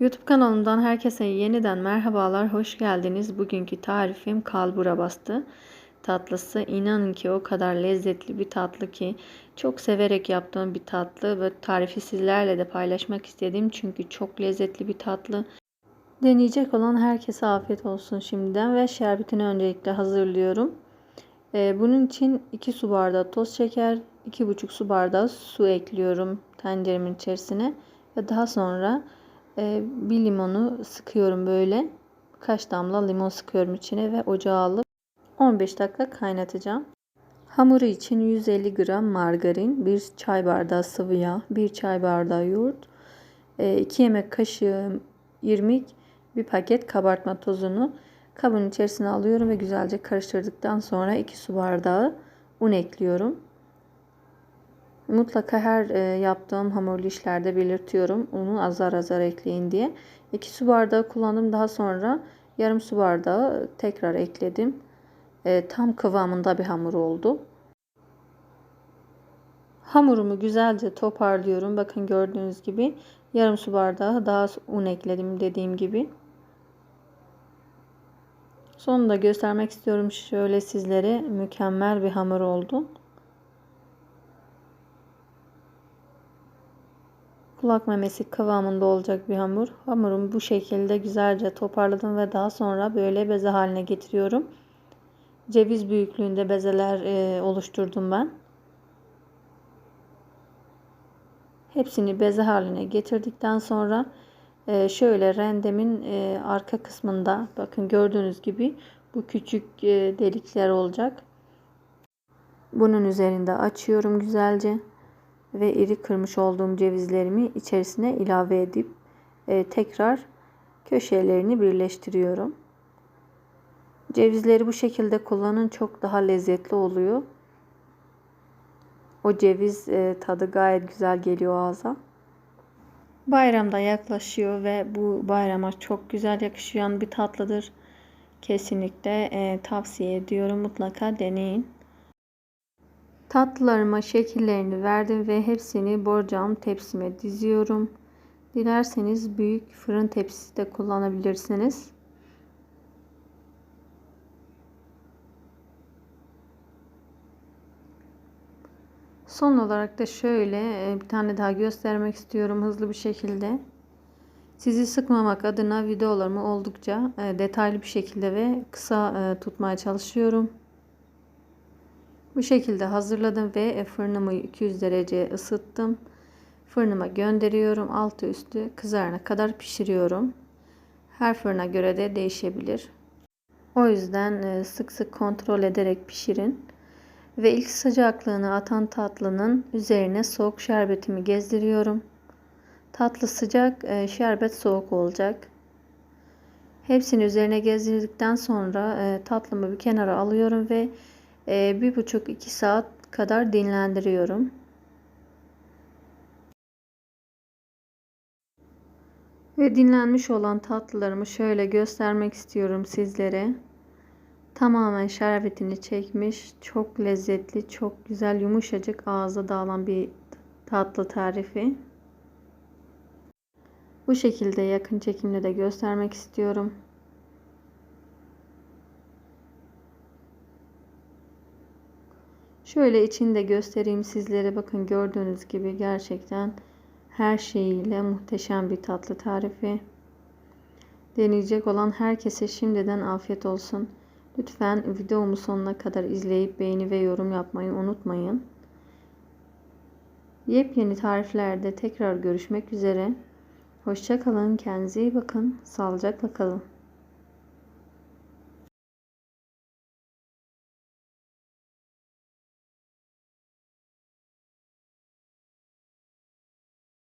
YouTube kanalımdan herkese yeniden merhabalar, hoş geldiniz. Bugünkü tarifim kalbura bastı tatlısı. İnanın ki o kadar lezzetli bir tatlı ki çok severek yaptığım bir tatlı ve tarifi sizlerle de paylaşmak istedim. Çünkü çok lezzetli bir tatlı. Deneyecek olan herkese afiyet olsun şimdiden ve şerbetini öncelikle hazırlıyorum. Ee, bunun için 2 su bardağı toz şeker, 2,5 su bardağı su ekliyorum tenceremin içerisine ve daha sonra e, bir limonu sıkıyorum böyle. Kaç damla limon sıkıyorum içine ve ocağa alıp 15 dakika kaynatacağım. Hamuru için 150 gram margarin, 1 çay bardağı sıvı yağ, 1 çay bardağı yoğurt, 2 yemek kaşığı irmik, bir paket kabartma tozunu kabın içerisine alıyorum ve güzelce karıştırdıktan sonra 2 su bardağı un ekliyorum. Mutlaka her e, yaptığım hamurlu işlerde belirtiyorum. Unu azar azar ekleyin diye. 2 su bardağı kullandım. Daha sonra yarım su bardağı tekrar ekledim. E, tam kıvamında bir hamur oldu. Hamurumu güzelce toparlıyorum. Bakın gördüğünüz gibi yarım su bardağı daha un ekledim dediğim gibi. Sonunda göstermek istiyorum şöyle sizlere mükemmel bir hamur oldu. Kulak memesi kıvamında olacak bir hamur. Hamurumu bu şekilde güzelce toparladım ve daha sonra böyle beze haline getiriyorum. Ceviz büyüklüğünde bezeler e, oluşturdum ben. Hepsini beze haline getirdikten sonra e, şöyle rendemin e, arka kısmında bakın gördüğünüz gibi bu küçük e, delikler olacak. Bunun üzerinde açıyorum güzelce ve iri kırmış olduğum cevizlerimi içerisine ilave edip e, tekrar köşelerini birleştiriyorum. Cevizleri bu şekilde kullanın çok daha lezzetli oluyor. O ceviz e, tadı gayet güzel geliyor ağza. Bayramda yaklaşıyor ve bu bayrama çok güzel yakışan bir tatlıdır. Kesinlikle e, tavsiye ediyorum. Mutlaka deneyin. Tatlılarıma şekillerini verdim ve hepsini borcam tepsime diziyorum. Dilerseniz büyük fırın tepsisi de kullanabilirsiniz. Son olarak da şöyle e, bir tane daha göstermek istiyorum hızlı bir şekilde. Sizi sıkmamak adına videolarımı oldukça e, detaylı bir şekilde ve kısa e, tutmaya çalışıyorum. Bu şekilde hazırladım ve fırınımı 200 derece ısıttım. Fırınıma gönderiyorum. Altı üstü kızarana kadar pişiriyorum. Her fırına göre de değişebilir. O yüzden e, sık sık kontrol ederek pişirin. Ve ilk sıcaklığını atan tatlının üzerine soğuk şerbetimi gezdiriyorum. Tatlı sıcak, e, şerbet soğuk olacak. Hepsini üzerine gezdirdikten sonra e, tatlımı bir kenara alıyorum ve bir buçuk iki saat kadar dinlendiriyorum. Ve dinlenmiş olan tatlılarımı şöyle göstermek istiyorum sizlere. Tamamen şerbetini çekmiş. Çok lezzetli, çok güzel, yumuşacık ağza dağılan bir tatlı tarifi. Bu şekilde yakın çekimde de göstermek istiyorum. Şöyle içinde göstereyim sizlere. Bakın gördüğünüz gibi gerçekten her şeyiyle muhteşem bir tatlı tarifi. Deneyecek olan herkese şimdiden afiyet olsun. Lütfen videomu sonuna kadar izleyip beğeni ve yorum yapmayı unutmayın. Yepyeni tariflerde tekrar görüşmek üzere. Hoşçakalın. Kendinize iyi bakın. Sağlıcakla kalın.